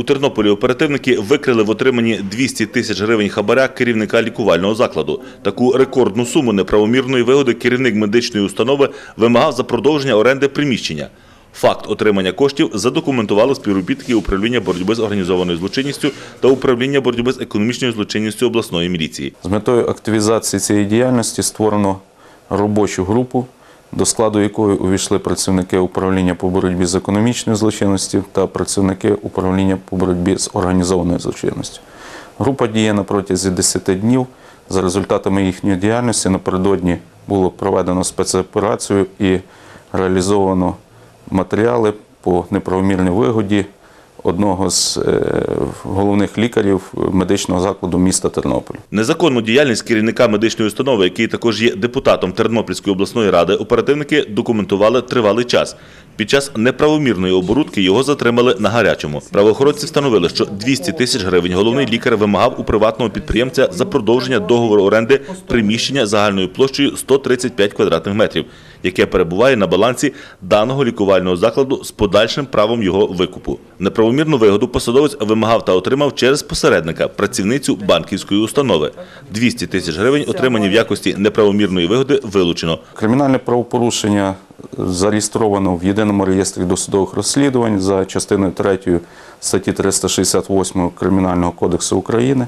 У Тернополі оперативники викрили в отриманні 200 тисяч гривень хабаря керівника лікувального закладу. Таку рекордну суму неправомірної вигоди керівник медичної установи вимагав за продовження оренди приміщення. Факт отримання коштів задокументували співробітники управління боротьби з організованою злочинністю та управління боротьби з економічною злочинністю обласної міліції. З метою активізації цієї діяльності створено робочу групу, до складу якої увійшли працівники управління по боротьбі з економічною злочинністю та працівники управління по боротьбі з організованою злочинністю. Група діє на протязі 10 днів. За результатами їхньої діяльності напередодні було проведено спецоперацію і реалізовано матеріали по неправомірній вигоді одного з е, головних лікарів медичного закладу міста Тернополь. Незаконну діяльність керівника медичної установи, який також є депутатом Тернопільської обласної ради, оперативники документували тривалий час. Під час неправомірної оборудки його затримали на гарячому. Правоохоронці встановили, що 200 тисяч гривень головний лікар вимагав у приватного підприємця за продовження договору оренди приміщення загальною площею 135 квадратних метрів, яке перебуває на балансі даного лікувального закладу з подальшим правом його викупу. Неправомірну вигоду посадовець вимагав та отримав через посередника, працівницю банківської установи. 200 тисяч гривень, отримані в якості неправомірної вигоди, вилучено. Кримінальне правопорушення зареєстровано в єдиному реєстрі досудових розслідувань за частиною 3 статті 368 Кримінального кодексу України.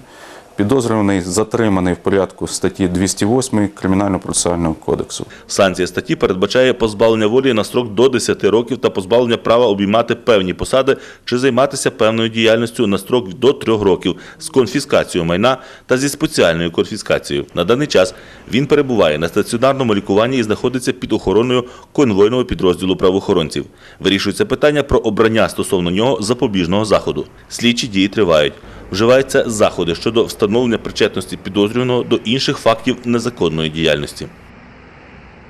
Підозрюваний затриманий в порядку статті 208 Кримінально-процесуального кодексу. Санкція статті передбачає позбавлення волі на строк до 10 років та позбавлення права обіймати певні посади чи займатися певною діяльністю на строк до 3 років з конфіскацією майна та зі спеціальною конфіскацією. На даний час він перебуває на стаціонарному лікуванні і знаходиться під охороною конвойного підрозділу правоохоронців. Вирішується питання про обрання стосовно нього запобіжного заходу. Слідчі дії тривають. Вживаються заходи щодо встановлення причетності підозрюваного до інших фактів незаконної діяльності.